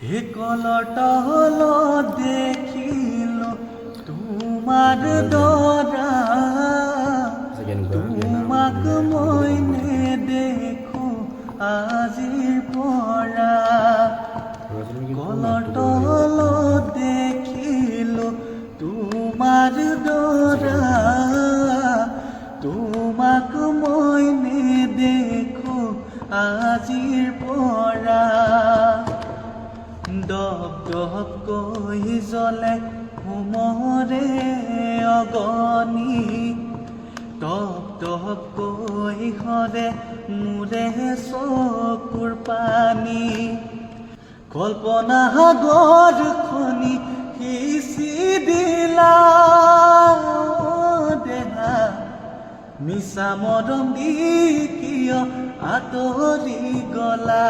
হে কলটা হলো দেখিল তোমার দরা তোমাক মইনে দেখো আজিৰ পৰা কলটল দেখিলো তোমাৰ দৰা তোমাক মই নেদেখো আজিৰ পৰা দপকৈ জ্বলে হোমৰে অগনি? টপ টপকৈ সৰে মোৰে চকুৰ পানী? কল্পনা সাগৰ খনি সিঁচি দিলা দেহা। মিছা মৰম দি কিয় আঁতৰি গলা?